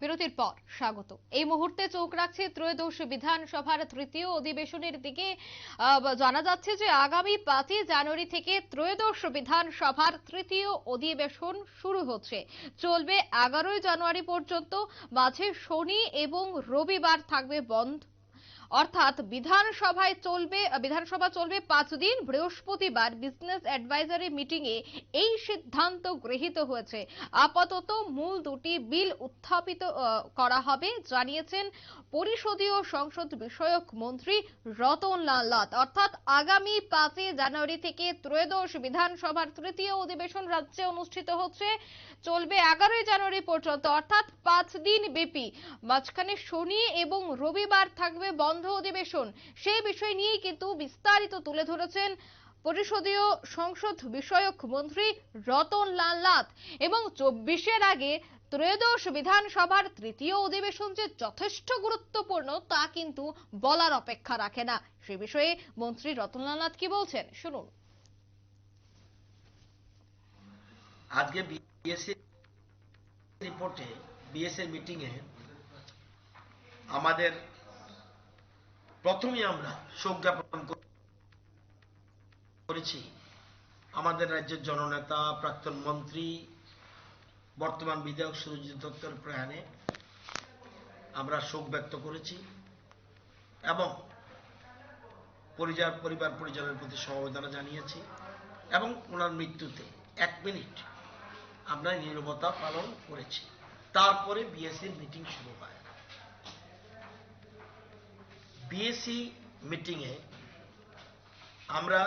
বিরতির পর স্বাগত। এই মুহূর্তে চোখ রাখছে ত্রয়োদশ বিধানসভার তৃতীয় অধিবেশনের দিকে। জানা যাচ্ছে যে আগামী পাঁচই জানুয়ারি থেকে ত্রয়োদশ বিধানসভার তৃতীয় অধিবেশন শুরু হচ্ছে। চলবে এগারোই জানুয়ারি পর্যন্ত। মাঝে শনি এবং রবিবার থাকবে বন্ধ। অর্থাৎ বিধানসভায় চলবে, বিধানসভা চলবে পাঁচ দিন। বৃহস্পতিবার বিজনেস অ্যাডভাইজারি মিটিং এ এই সিদ্ধান্ত গৃহীত হয়েছে। আপাতত মূল দুটি বিল উত্থাপিত করা হবে, জানিয়েছেন পরিষদীয় সংসদ বিষয়ক মন্ত্রী রতন লাল অর্থাৎ আগামী পাঁচই জানুয়ারি থেকে ত্রয়োদশ বিধানসভার তৃতীয় অধিবেশন রাজ্যে অনুষ্ঠিত হচ্ছে। চলবে এগারোই জানুয়ারি পর্যন্ত। অর্থাৎ পাঁচ দিন ব্যাপী। মাঝখানে শনি এবং রবিবার থাকবে বন্ধ অধিবেশন। সেই বিষয় নিয়েই কিন্তু বিস্তারিত তুলে ধরেছেন পরিষদীয় সংসদ বিষয়ক মন্ত্রী রতন লাল নাথ। এবং চব্বিশের আগে ত্রয়োদশ বিধানসভার তৃতীয় অধিবেশন যে যথেষ্ট গুরুত্বপূর্ণ, তা কিন্তু বলার অপেক্ষা রাখে না। সে বিষয়ে মন্ত্রী রতনলাল নাথ কি বলছেন? শুনুন। আজকে বিএসসি রিপোর্টে বিএসএর মিটিং এ আমাদের প্রথমে আমরা শোক জ্ঞাপন করেছি। আমাদের রাজ্যের জননেতা, প্রাক্তন মন্ত্রী, বর্তমান বিধায়ক সুরজিৎ দত্তর প্রয়াণে আমরা শোক ব্যক্ত করেছি এবং পরিবার পরিবার পরিজনের প্রতি সমবেদনা জানিয়েছি এবং ওনার মৃত্যুতে এক মিনিট আমরা নীরবতা পালন করেছি। তারপরে বিএসসির মিটিং শুরু হয়। বিএসসি মিটিংয়ে আমরা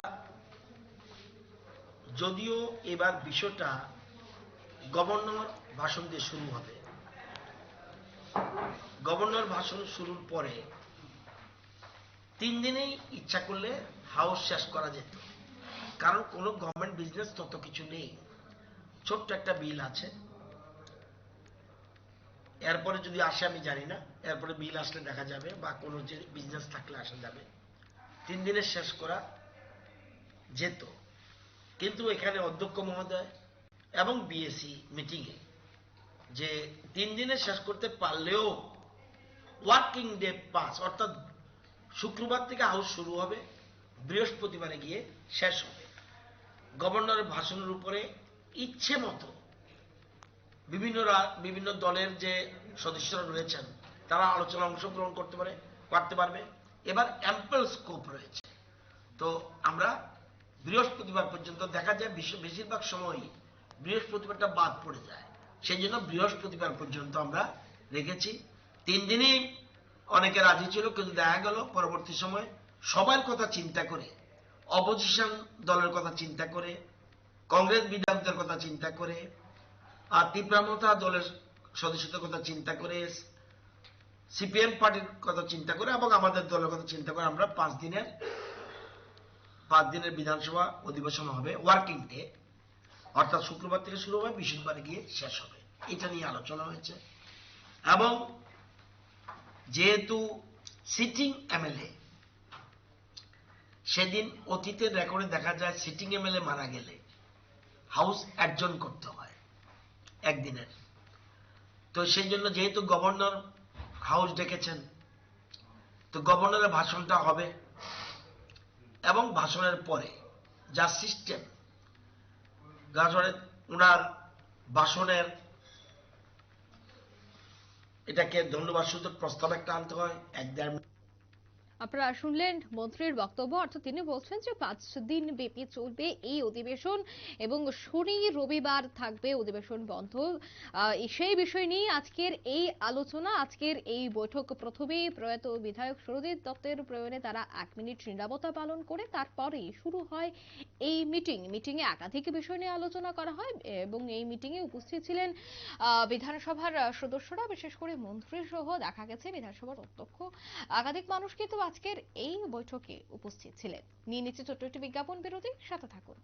যদিও এবার বিষয়টা গভর্নর ভাষণ দিয়ে শুরু হবে। গভর্নর ভাষণ শুরুর পরে তিন দিনেই ইচ্ছা করলে হাউস শেষ করা যেত। কারণ কোনো গভর্নমেন্ট বিজনেস তত কিছু নেই। ছোট্ট একটা বিল আছে। এরপরে যদি আসে, আমি জানি না। এরপরে বিল আসলে দেখা যাবে বা কোনো যে বিজনেস থাকলে আসা যাবে। তিন দিনে শেষ করা যেত। কিন্তু এখানে অধ্যক্ষ মহোদয় এবং বিএসসি মিটিংয়ে যে তিন দিনে শেষ করতে পারলেও ওয়ার্কিং ডে পাস অর্থাৎ শুক্রবার থেকে হাউস শুরু হবে, বৃহস্পতিবারে গিয়ে শেষ হবে। গভর্নরের ভাষণের উপরে ইচ্ছে মতো বিভিন্ন বিভিন্ন দলের যে সদস্যরা রয়েছেন, তারা আলোচনা অংশগ্রহণ করতে পারে, করতে পারবে। এবার অ্যাম্পল স্কোপ রয়েছে। তো আমরা বৃহস্পতিবার পর্যন্ত দেখা যায় বেশিরভাগ সময়ই বৃহস্পতিবারটা বাদ পড়ে যায়। সেই জন্য বৃহস্পতিবার পর্যন্ত আমরা রেখেছি। তিন দিনই অনেকে রাজি ছিল, কিন্তু দেখা গেল পরবর্তী সময় সবার কথা চিন্তা করে অপোজিশন দলের কথা চিন্তা করে, কংগ্রেস বিধায়কদের কথা চিন্তা করে আর তীব্রামতা দলের সদস্যদের কথা চিন্তা করে, সিপিএম পার্টির কথা চিন্তা করে এবং আমাদের দলের কথা চিন্তা করে আমরা পাঁচ দিনের পাঁচ দিনের বিধানসভা অধিবেশন হবে ওয়ার্কিং ডে অর্থাৎ শুক্রবার থেকে শুরু হবে, বৃহস্পতিবার গিয়ে শেষ হবে। এটা নিয়ে আলোচনা হয়েছে। এবং যেহেতু সিটিং এমএলএ সেদিন অতীতের রেকর্ডে দেখা যায় সিটিং এমএলএ মারা গেলে হাউস অ্যাডজন করতে হয়। একদিনের। তো সেই জন্য যেহেতু গভর্নর হাউস ডেকেছেন, তো গভর্নরের ভাষণটা হবে এবং ভাষণের পরে যা সিস্টেম ভাষণের ওনার ভাষণের এটাকে ধন্যবাদ সূচক প্রস্তাব একটা আনতে হয়, এক দেড় আপনারা শুনলেন মন্ত্রীর বক্তব্য। অর্থাৎ তিনি বলছেন যে পাঁচ দিন ব্যাপী চলবে এই অধিবেশন এবং শনি রবিবার থাকবে অধিবেশন বন্ধ। সেই বিষয় নিয়ে আজকের এই আলোচনা, আজকের এই বৈঠক প্রথমে প্রয়াত বিধায়ক সুরজিৎ দত্তের প্রয়োজনে তারা এক মিনিট নিরাপত্তা পালন করে তারপরেই শুরু হয় এই মিটিং। মিটিং এ একাধিক বিষয় নিয়ে আলোচনা করা হয় এবং এই মিটিং এ উপস্থিত ছিলেন বিধানসভার সদস্যরা, বিশেষ করে মন্ত্রী সহ দেখা গেছে বিধানসভার অধ্যক্ষ। একাধিক মানুষ কিন্তু আজকের এই বৈঠকে উপস্থিত ছিলেন। নিয়ে নিচ্ছে ছোট্ট একটি বিজ্ঞাপন বিরতি সাথে থাকুন।